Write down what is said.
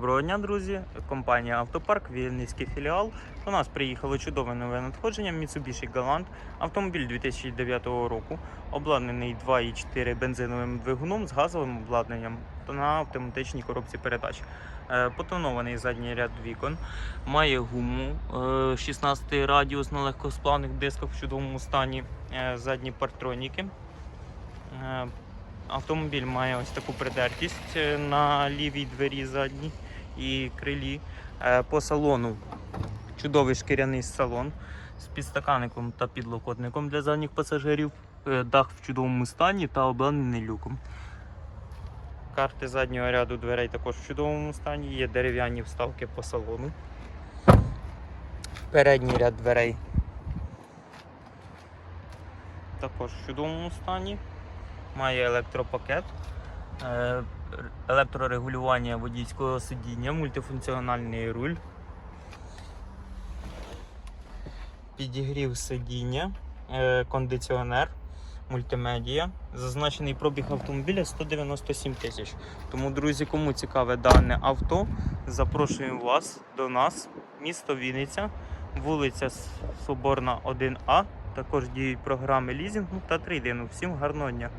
Доброго дня, друзі! Компанія Автопарк, Вінницький філіал. До нас приїхало чудове нове надходження Mitsubishi Galant. Автомобіль 2009 року, обладнаний 2,4 бензиновим двигуном з газовим обладнанням та на автоматичній коробці передач. Е, Потонований задній ряд вікон, має гуму е, 16 радіус на легкосплавних дисках в чудовому стані, е, задні партроніки. Е, Автомобіль має ось таку придертість е, на лівій двері задній і крилі. Е, По салону чудовий шкіряний салон з підстаканником та підлокотником для задніх пасажирів. Е, Дах в чудовому стані та обладнаний люком. Карти заднього ряду дверей також в чудовому стані. Є дерев'яні вставки по салону. Передній ряд дверей також в чудовому стані має електропакет, електрорегулювання водійського сидіння, мультифункціональний руль, підігрів сидіння, е, кондиціонер, мультимедія. Зазначений пробіг автомобіля 197 тисяч. Тому, друзі, кому цікаве дане авто, запрошуємо вас до нас, місто Вінниця, вулиця Соборна 1А. Також діють програми лізінгу та трейдингу. Всім гарного дня!